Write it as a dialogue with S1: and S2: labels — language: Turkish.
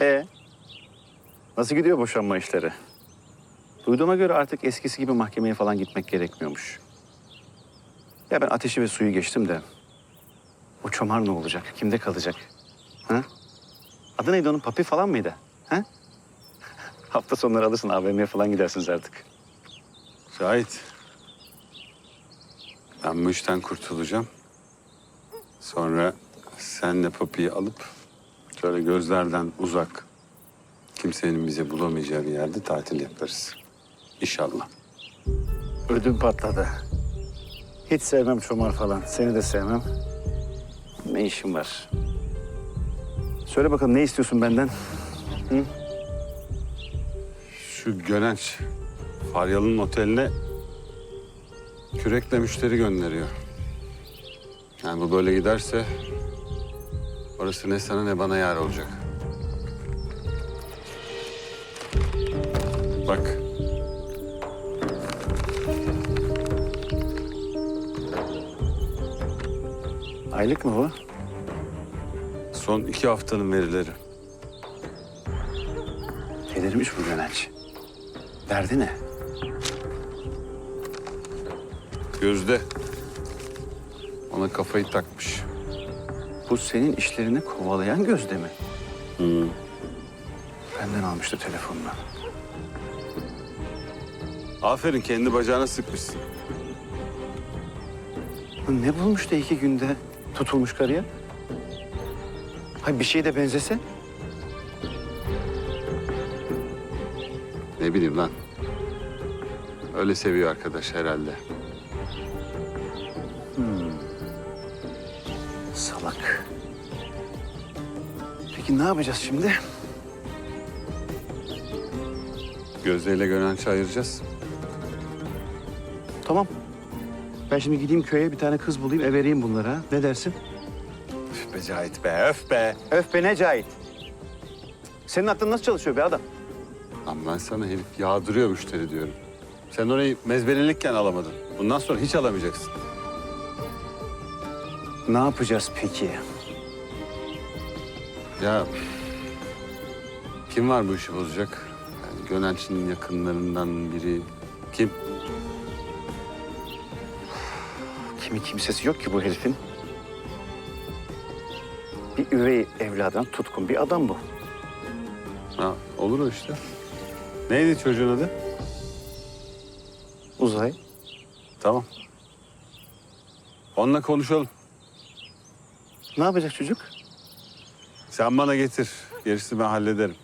S1: Ee, nasıl gidiyor boşanma işleri? Duyduğuma göre artık eskisi gibi mahkemeye falan gitmek gerekmiyormuş. Ya ben ateşi ve suyu geçtim de... ...o çomar ne olacak? Kimde kalacak? Ha? Adı neydi onun? Papi falan mıydı? Ha? Hafta sonları alırsın AVM'ye falan gidersiniz artık.
S2: Şahit. Ben bu işten kurtulacağım. Sonra senle Papi'yi alıp şöyle gözlerden uzak, kimsenin bizi bulamayacağı bir yerde tatil yaparız. İnşallah.
S1: Ödüm patladı. Hiç sevmem çomar falan. Seni de sevmem. Ne işin var? Söyle bakalım ne istiyorsun benden?
S2: Şu Gönenç, Faryalı'nın oteline kürekle müşteri gönderiyor. Yani bu böyle giderse orası ne sana ne bana yar olacak. Bak.
S1: Aylık mı bu?
S2: Son iki haftanın verileri.
S1: Delirmiş bu Gönenç. Derdi ne?
S2: Gözde. Ona kafayı takmış.
S1: Bu senin işlerini kovalayan gözde mi?
S2: Hı.
S1: Benden almıştı telefonunu.
S2: Aferin kendi bacağına sıkmışsın.
S1: Ne bulmuş da iki günde tutulmuş karıya? Hay bir şey de benzese?
S2: Ne bileyim lan. Öyle seviyor arkadaş herhalde.
S1: Salak. Peki ne yapacağız şimdi?
S2: Gözde ile Gönenç'i ayıracağız.
S1: Tamam. Ben şimdi gideyim köye bir tane kız bulayım, ev vereyim bunlara. Ne dersin?
S2: Öf be Cahit be, öf be.
S1: Öf be ne Cahit. Senin aklın nasıl çalışıyor be adam?
S2: Lan ben sana herif yağdırıyor müşteri diyorum. Sen orayı mezbelelikken alamadın. Bundan sonra hiç alamayacaksın.
S1: Ne yapacağız peki?
S2: Ya kim var bu işi bozacak? Yani Gönenç'in yakınlarından biri kim?
S1: Kimi kimsesi yok ki bu herifin. Bir üvey evladan tutkun bir adam bu.
S2: Ha, olur o işte. Neydi çocuğun adı?
S1: Uzay.
S2: Tamam. Onunla konuşalım.
S1: Ne yapacak çocuk?
S2: Sen bana getir. Gerisini ben hallederim.